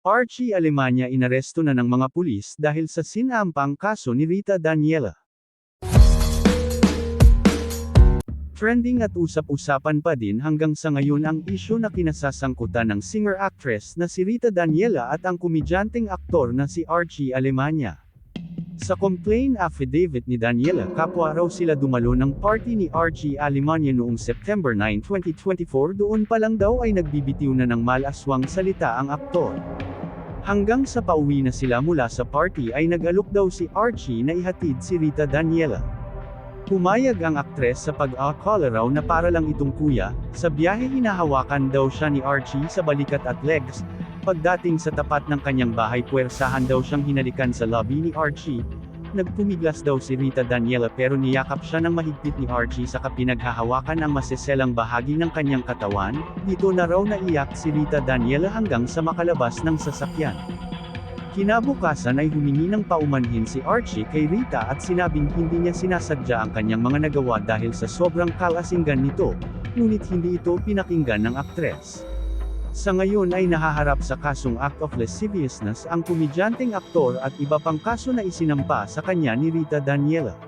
Archie Alemania inaresto na ng mga pulis dahil sa sinampang kaso ni Rita Daniela. Trending at usap-usapan pa din hanggang sa ngayon ang isyu na kinasasangkutan ng singer-actress na si Rita Daniela at ang komedyanteng aktor na si Archie Alemania. Sa complaint affidavit ni Daniela kapwa raw sila dumalo ng party ni Archie Alemania noong September 9, 2024 doon pa lang daw ay nagbibitiw na ng malaswang salita ang aktor. Hanggang sa pauwi na sila mula sa party ay nag-alok daw si Archie na ihatid si Rita Daniela. Pumayag ang aktres sa pag-akala raw na para lang itong kuya, sa biyahe hinahawakan daw siya ni Archie sa balikat at legs, pagdating sa tapat ng kanyang bahay puwersahan daw siyang hinalikan sa lobby ni Archie, nagpumiglas daw si Rita Daniela pero niyakap siya ng mahigpit ni Archie sa kapinaghahawakan ang masiselang bahagi ng kanyang katawan, dito na raw naiyak si Rita Daniela hanggang sa makalabas ng sasakyan. Kinabukasan ay humingi ng paumanhin si Archie kay Rita at sinabing hindi niya sinasadya ang kanyang mga nagawa dahil sa sobrang kalasinggan nito, ngunit hindi ito pinakinggan ng aktres. Sa ngayon ay nahaharap sa kasong act of lasciviousness ang komedyanteng aktor at iba pang kaso na isinampa sa kanya ni Rita Daniela.